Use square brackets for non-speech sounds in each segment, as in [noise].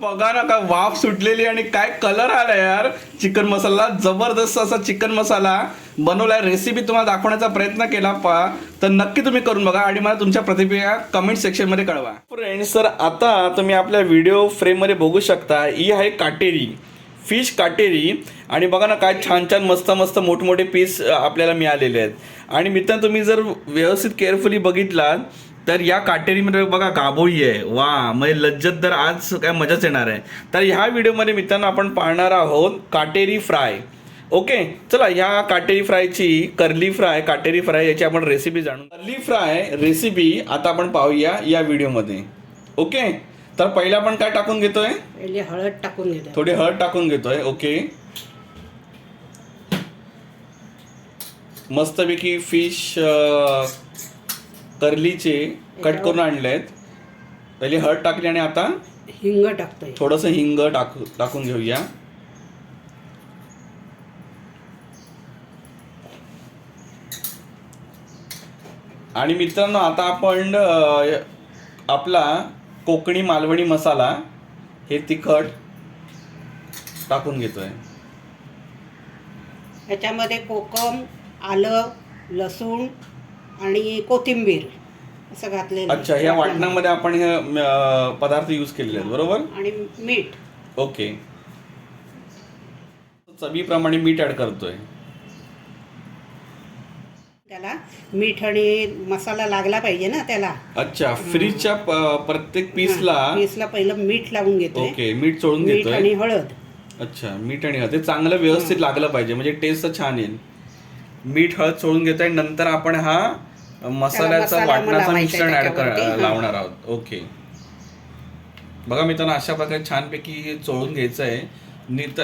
बघा ना काय वाफ सुटलेली आणि काय कलर आला यार. चिकन मसाला जबरदस्त असा चिकन मसाला बनवलाय रेसिपी तुम्हाला दाखवण्याचा प्रयत्न केला पा. तर नक्की तुम्ही करून बघा आणि मला तुमच्या प्रतिक्रिया कमेंट सेक्शनमध्ये कळवा. फ्रेंड्स सर आता तुम्ही आपल्या व्हिडिओ फ्रेममध्ये बघू शकता ही आहे काटेरी. फिश काटेरी. आणि बघा ना काय छान छान मस्त मस्त मोठमोठे पीस आपल्याला मिळालेले आहेत. आणि मित्रांनो तुम्ही जर व्यवस्थित केअरफुली बघितलात तर या काटेरीमध्ये बघा गाभोळी आहे. वा म्हणजे लज्जत तर आज काय मजाच येणार आहे. तर ह्या व्हिडिओमध्ये मित्रांनो आपण पाहणार आहोत काटेरी फ्राय. ओके? चला ह्या काटेरी फ्रायची कर्ली फ्राय काटेरी फ्राय याची आपण रेसिपी जाणून कर्ली फ्राय रेसिपी आता आपण पाहूया या व्हिडिओमध्ये. ओके? तर पहिला आपण काय टाकून घेतोय? पहिले हळद टाकून घेतात थोडी हळद टाकून घेतोय. ओके? मस्तपैकी फिश कर्लीचे कट करून आणलेत. पहिले हळद टाकली आणि आता हिंग टाकतोय. थोडस हिंग टाकू टाकून घेऊया. आणि मित्रांनो आता आपण आपला कोकणी मालवणी मसाला हे तिखट टाकून घेतोय. ह्याच्यामध्ये कोकम आलं लसूण आणि कोथिंबीर असं घातलेलं. अच्छा ह्या वाटणामध्ये आपण हे अ, पदार्थ यूज केलेले आहेत बरोबर? आणि मीठ. ओके. चवीप्रमाणे मीठ ऍड करतोय. त्याला मीठ आणि मसाला लागला पाहिजे ना त्याला. अच्छा फ्रीजच्या प- प्रत्येक पीसला पीसला पहिलं मीठ लावून घेतोय ओके मीठ चोळून मीठ घेतोय आणि हळद. अच्छा मीठ आणि हळद. ते चांगलं व्यवस्थित लागलं पाहिजे म्हणजे टेस्ट छान येईल. मीठ हळद चोळून घेतोय नंतर आपण हा मसाल्याचा वाटणाचं लावायचा मिश्रण ऍड. लावणार आहोत. ओके बघा मित्रांनो अशा प्रकारे छानपैकी चोळून घ्यायचं आहे नित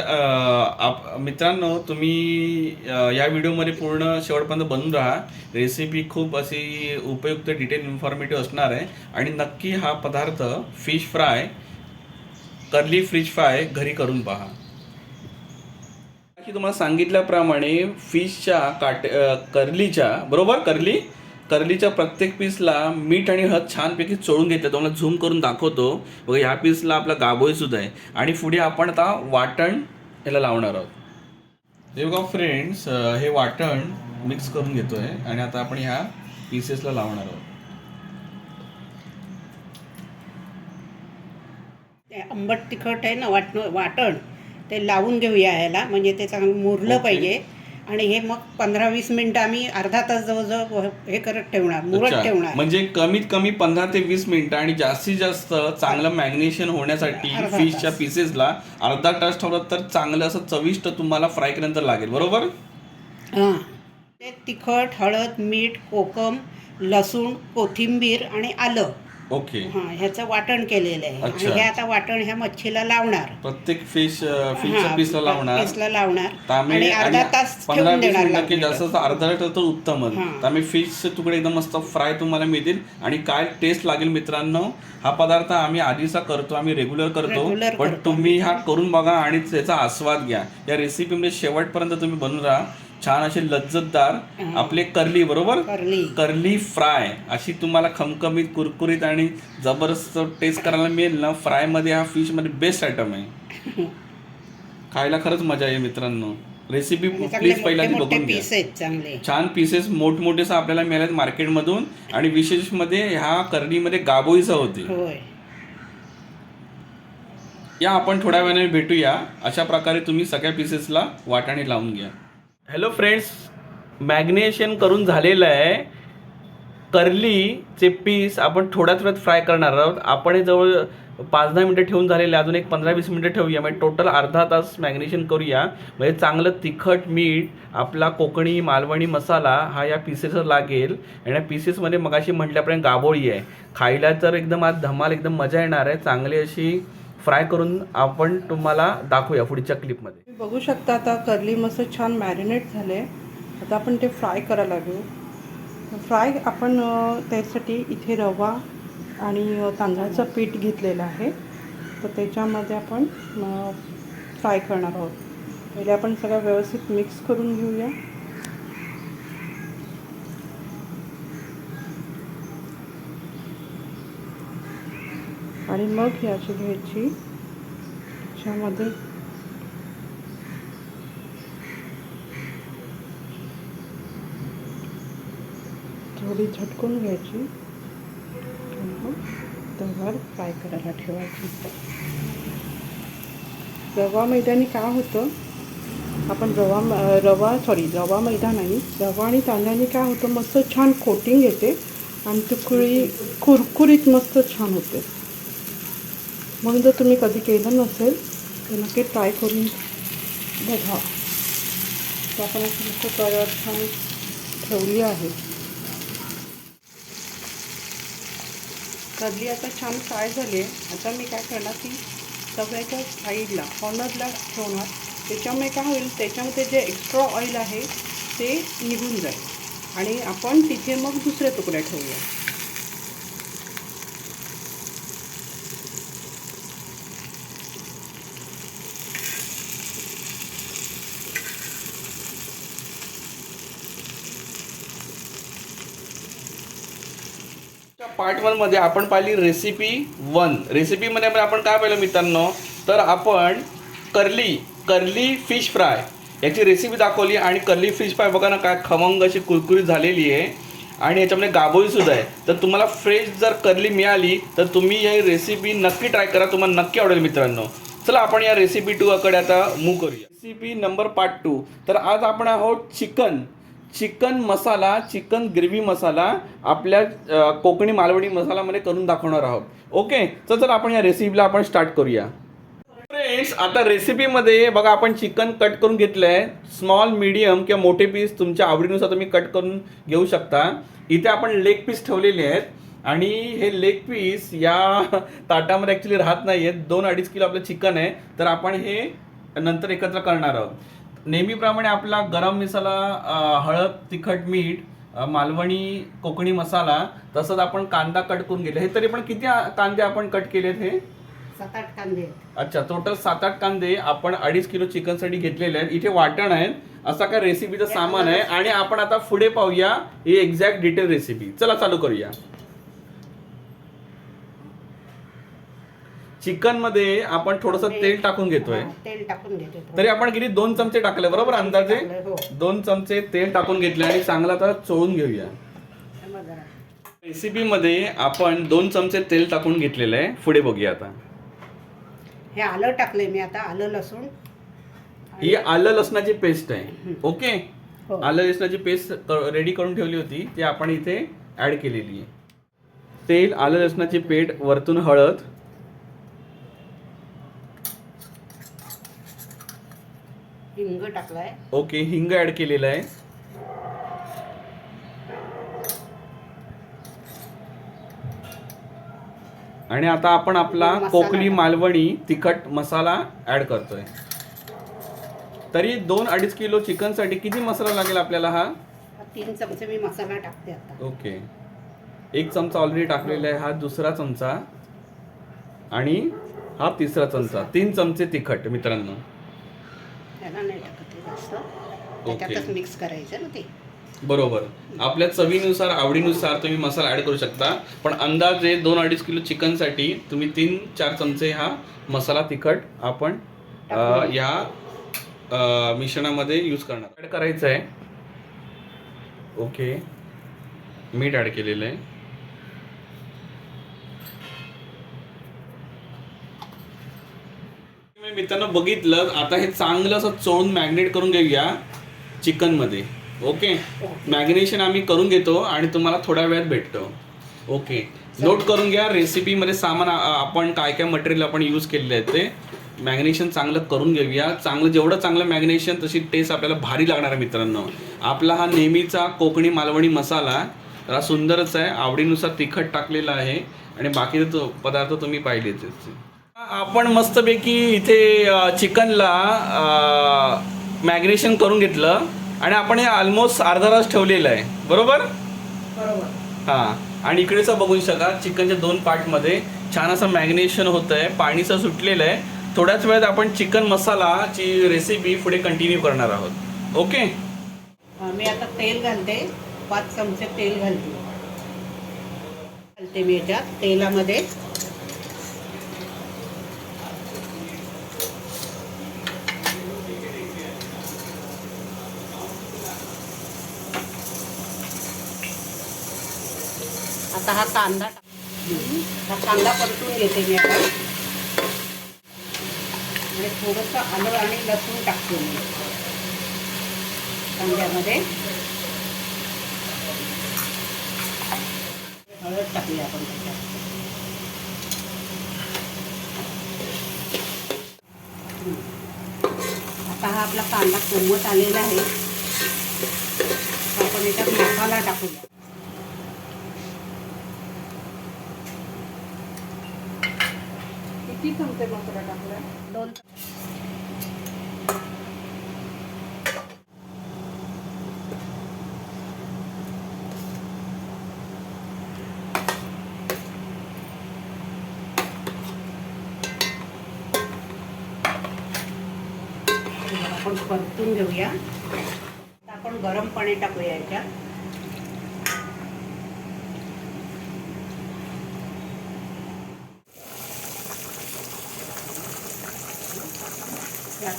मित्रांनो तुम्ही या व्हिडिओमध्ये पूर्ण शेवटपर्यंत बनून राहा. रेसिपी खूप अशी उपयुक्त डिटेल इन्फॉर्मेटिव्ह असणार आहे. आणि नक्की हा पदार्थ फिश फ्राय कर्ली फ्रिश फ्राय घरी करून पहा. तुम्हाला सांगितल्याप्रमाणे फिशच्या काट कर्लीच्या बरोबर? कर्ली कर्लीच्या प्रत्येक पीसला मीठ आणि हळद छानपैकी चोळून घेतलं. तुम्हाला झूम करून दाखवतो. बघा ह्या पीसला आपला गाभोई सुद्धा आहे. आणि पुढे आपण आता वाटण याला लावणार आहोत. हे बघा फ्रेंड्स हे वाटण मिक्स करून घेतोय. आणि आता आपण ह्या पीसेसला लावणार आहोत. ते आंबट तिखट आहे ना वाटण वाटण ते लावून घेऊया ह्याला म्हणजे ते चांगलं मुरलं. पाहिजे. आणि हे मग पंधरा वीस मिनिटं आम्ही अर्धा तास जवळजवळ हे करत ठेवणार मुरत. ठेवणार म्हणजे कमीत कमी पंधरा ते वीस मिनिटं आणि जास्तीत जास्त चांगलं मॅग्नेशन होण्यासाठी अर्धा फिशच्या तास. पीसेसला अर्धा तास ठेवलं तर चांगलं असं चविष्ट तुम्हाला फ्राय केल्यानंतर लागेल बरोबर हां ते तिखट हळद मीठ कोकम लसूण कोथिंबीर आणि आलं ओके. हां ह्याचं वाटण केलेलं आहे. आणि अच्छा. हे आता वाटण ह्या मच्छीला लावणार. प्रत्येक फिश फिशच्या हां, पीसला लावणार पीसला लावणार. तांबे आणि अर्धा तास पंधरा ठेवून वीस देणार मिनिटं की लागलं जास्त तर. अर्धा तास तर उत्तमच हां. त्यामुळे फिशचे तुकडे एकदम मस्त फ्राय तुम्हाला मिळतील. आणि काय टेस्ट लागेल मित्रांनो हा पदार्थ आम्ही आधीचा करतो आम्ही रेग्युलर करतो. Regular पण करतो. तुम्ही हा करून बघा आणि त्याचा आस्वाद घ्या. या रेसिपीमध्ये शेवटपर्यंत तुम्ही बनवून राहा. छान असे लज्जतदार. आपले करली बरोबर? करली. कर्ली फ्राय. अशी तुम्हाला खमखमीत कुरकुरीत आणि जबरदस्त टेस्ट करायला मिळेल ना फ्रायमध्ये हा फिशमध्ये बेस्ट आयटम आहे. [laughs] खायला खरंच मजा येईल मित्रांनो. रेसिपी प्लीज मोठे बघून घ्या. छान पीसेस मोठमोठे आपल्याला मिळालेत मार्केटमधून आणि विशेषमध्ये ह्या कर्लीमध्ये गाबोईचा होते. या आपण थोड्या वेळाने भेटूया. अशा प्रकारे तुम्ही सगळ्या पीसेसला वाटाणे लावून घ्या. हॅलो फ्रेंड्स मॅग्नेशन करून झालेलं आहे. कर्लीचे पीस आपण थोड्याच वेळात फ्राय करणार आहोत. आपण हे जवळ पाच दहा मिनटं ठेवून झालेले आहे. अजून एक पंधरा वीस मिनटं ठेवूया. म्हणजे टोटल अर्धा तास मॅग्नेशन करूया. म्हणजे चांगलं तिखट मीठ आपला कोकणी मालवणी मसाला हा या पीसेसवर लागेल. आणि या पीसेसमध्ये मगाशी म्हटल्यापर्यंत गाबोळी आहे. खायला तर एकदम आज धमाल एकदम मजा येणार आहे. चांगली अशी फ्राय करून आपण तुम्हाला दाखवूया पुढच्या क्लिपमध्ये तुम्ही बघू शकता आता कर्ली मस्त छान मॅरिनेट झाले. आता आपण ते फ्राय करायला लागू फ्राय आपण त्यासाठी इथे रवा आणि तांदळाचं पीठ घेतलेलं आहे. तर त्याच्यामध्ये आपण फ्राय करणार आहोत. पहिले आपण सगळं व्यवस्थित मिक्स करून घेऊया. आणि मग ही अशी घ्यायची. त्याच्यामध्ये थोडी झटकून घ्यायची. आणि मग तव्यावर फ्राय करायला ठेवायची. रवा मैदानी काय होतं? आपण रवा रवा सॉरी रवा मैदा नाही. रवा आणि तांदळाने काय होतं? मस्त छान कोटिंग येते. आणि ती कुळी कुरकुरीत मस्त छान होते. म्हणून जर तुम्ही कधी केलं नसेल तर नक्की ट्राय करून बघा. तर आपण मस्त छान ठेवली आहे. कधी आता छान फ्राय झाली आहे. आता मी काय करणार ती तव्याच्या साईडला कॉर्नरला ठेवणार. त्याच्यामुळे काय होईल त्याच्यामध्ये जे एक्स्ट्रा ऑइल आहे ते निघून जाईल. आणि आपण तिथे मग दुसरे तुकड्या ठेवूया. पार्ट वनमध्ये आपण पाहिली रेसिपी वन रेसिपीमध्ये आपण काय पाहिलं मित्रांनो? तर आपण कर्ली कर्ली फिश फ्राय याची रेसिपी दाखवली आणि कर्ली फिश फ्राय बघा ना काय खमंग अशी कुरकुरीत झालेली आहे. आणि याच्यामध्ये गाभोळी सुद्धा आहे. तर तुम्हाला फ्रेश जर कर्ली मिळाली तर तुम्ही ही रेसिपी नक्की ट्राय करा. तुम्हाला नक्की आवडेल मित्रांनो. चला आपण या रेसिपी टू आकडे आता मूव करूया. रेसिपी नंबर पार्ट टू तर आज आपण आहोत chicken chicken masala chicken gravy masala आपल्या कोकणी मालवणी मसालामध्ये करून दाखवणार आहोत. ओके? तर चला आपण या रेसिपीला आपण स्टार्ट करूया. फ्रेंड्स आता रेसिपीमध्ये बघा आपण चिकन कट करून घेतलं आहे स्मॉल मीडियम किंवा मोठे पीस तुमच्या आवडीनुसार तुम्ही कट करून घेऊ शकता. इथे आपण लेग पीस ठेवलेले आहेत. आणि हे लेग पीस या ताटामध्ये ॲक्च्युली राहत नाही आहेत दोन अडीच किलो आपलं चिकन आहे. तर आपण हे नंतर एकत्र करणार आहोत. नेहमीप्रमाणे आपला गरम मसाला हळद तिखट मीठ मालवणी कोकणी मसाला तसंच आपण कांदा कट करून गेले हे तरी पण किती कांदे आपण कट केलेत हे? सात आठ कांदे. अच्छा टोटल सात आठ कांदे आपण अडीच किलो चिकनसाठी घेतलेले आहेत. इथे वाटण आहे. असा काय रेसिपीचं सामान आहे. आणि आपण आता पुढे पाहूया ही एक्झॅक्ट डिटेल रेसिपी चला चालू करूया. चिकनमध्ये आपण थोडस तेल टाकून घेतोय. तेल टाकून. तरी आपण किती? दोन चमचे टाकले बरोबर? अंदाजे? हो. दोन चमचे तेल टाकून घेतले आणि चांगला आता चोळून घेऊया. बघ जरा. रेसिपीमध्ये आपण दोन चमचे तेल टाकून घेतलेलं आहे. पुढे बघूया आता. हे आलं टाकलंय मी आता आलं लसूण. ही आलं लसणाची पेस्ट आहे. ओके? हो. आलं लसणाची पेस्ट रेडी करून ठेवली होती. ती आपण इथे ऍड केलेली आहे. तेल आलं लसणाची पेट वरतून हळद हिंग टाकलाय. ओके हिंग ऍड केलेलं आहे. आणि आता आपण आपला कोकणी टाक. मालवणी तिखट मसाला ऍड करतोय. तरी दोन अडीच किलो चिकनसाठी किती मसाला लागेल आपल्याला हा? हा तीन चमचे मी मसाला टाकते आता. ओके. एक चमचा ऑलरेडी टाकलेला आहे हा दुसरा चमचा. आणि हा तिसरा चमचा. तीन चमचे तिखट मित्रांनो. नाही टाकत जास्त. त्याच्यातच मिक्स करायचं ना ते. बरोबर. आपल्या चवीनुसार आवडीनुसार तुम्ही मसाला ऍड करू शकता. पण अंदाजे दोन अडीच किलो चिकनसाठी तुम्ही तीन चार चमचे हा मसाला तिखट आपण अ, या अ, मिश्रणामध्ये यूज करणार. ऍड करायचं आहे ओके मीठ ऍड केलेलं आहे. मित्रांनो बघितलं आता हे चांगलं असं चोळून मॅग्नेट करून घेऊया चिकनमध्ये. ओके? मॅग्नेशन आम्ही करून घेतो आणि तुम्हाला थोड्या वेळात भेटतो. ओके? नोट करून घ्या रेसिपीमध्ये सामान आपण काय काय मटेरियल आपण यूज केलेलं आहे ते. मॅग्नेशन चांगलं करून घेऊया. चांगलं जेवढं चांगलं मॅग्नेशन तशी टेस्ट आपल्याला भारी लागणार आहे मित्रांनो. आपला हा नेहमीचा कोकणी मालवणी मसाला हा सुंदरच आहे. आवडीनुसार तिखट टाकलेला आहे. आणि बाकीचे पदार्थ तुम्ही पाहिलेच आपण मस्तपैकी इथे चिकनला मॅग्नेशन करून घेतलं आणि आपण हे ऑलमोस्ट अर्धा तास ठेवलेलं आहे. बरोबर? बरोबर. हां. आणि इकडेचं बघू शका चिकनच्या दोन पार्टमध्ये छान असं मॅग्नेशन होतं आहे पाणीचं सुटलेलं आहे. थोड्याच वेळात आपण चिकन मसालाची रेसिपी पुढे कंटिन्यू करणार आहोत. ओके? मी आता तेल घालते. पाच चमचे तेल घालते. घालते मी याच्यात. तेलामध्ये आता हा कांदा टाक- हा कांदा परतून घेते मी आता. आणि थोडंसं आलं आणि लसूण टाकते मी. कांद्यामध्ये. हळद टाकली आपण त्याच्यात. आता हा आपला कांदा कोमट आलेला आहे. आपण याच्यात मसाला टाकूया. किती चमचे मसाला टाकला दोन. आपण परतून घेऊया. आपण गरम पाणी टाकूया याच्यात.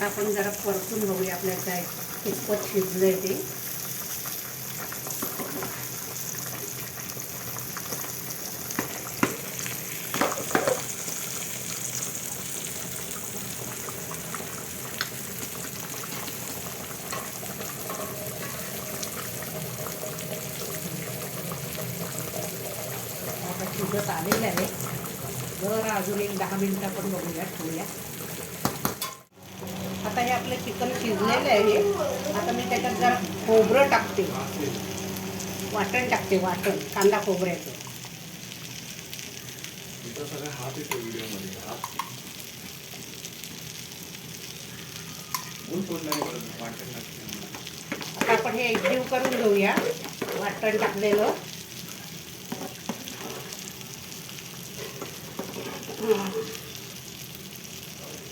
आता आपण जरा परतून बघूया आपल्या काय कितपत शिजलंय ते. आता शिजत आलेलं आहे. जर अजून एक दहा मिनिटं आपण बघूया ठेवूया. आता हे आपलं चिकन शिजलेलं आहे आता मी त्याच्यात जरा खोबरं टाकते. वाटण टाकते वाटण. कांदा खोबऱ्याचं. आता आपण हे एकजीव करून घेऊया. वाटण टाकलेलं.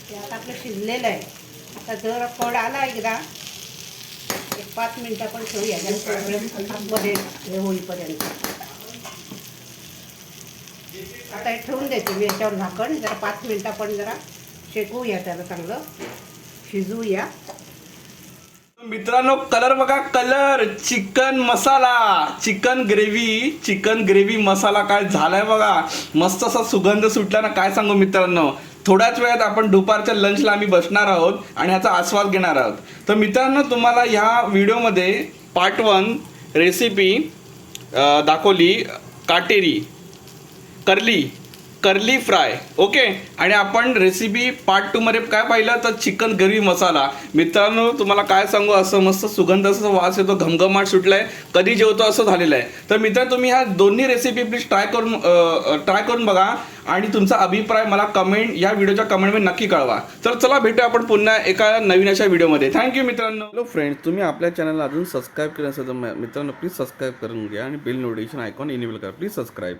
ते आता आपलं शिजलेलं आहे. आता जर कड आला एकदा एक पाच मिनटं पण ठेवूया मध्ये हे होईपर्यंत. आता हे ठेवून देते मी याच्यावर झाकण जरा पाच मिनटं पण जरा शेकवूया त्याला चांगलं शिजवूया मित्रांनो कलर बघा colour chicken masala chicken gravy chicken gravy masala काय झालाय बघा. मस्त असा सुगंध सुटला ना काय सांगू मित्रांनो? थोड्याच वेळात आपण दुपारच्या लंचला आम्ही बसणार आहोत आणि ह्याचा आस्वाद घेणार आहोत. तर मित्रांनो तुम्हाला ह्या व्हिडिओमध्ये पार्ट वन रेसिपी दाखवली काटेरी करली. कर्ली फ्राय ओके आणि आपण रेसिपी पार्ट टूमध्ये काय पाहिलं? तर चिकन ग्रेव्ही मसाला मित्रांनो तुम्हाला काय सांगू? असं मस्त सुगंध असं वास येतो घमघमाट सुटलाय. कधी जेवतो असं झालेलं आहे. तर मित्रांनो तुम्ही ह्या दोन्ही रेसिपी प्लीज ट्राय करून ट्राय करून बघा. आणि तुमचा अभिप्राय मला कमेंट या व्हिडिओच्या कमेंटमध्ये नक्की कळवा. तर चला भेटूया आपण पुन्हा एका नवीन अशा व्हिडिओमध्ये थँक्यू मित्रांनो. हॅलो फ्रेंड्स तुम्ही आपल्या चॅनलला अजून सबस्क्राईब केलं असेल तर मित्रांनो प्लीज सबस्क्राईब करून घ्या. आणि बिल नोटिफिकेशन आयकॉन इनेबल करा. Please subscribe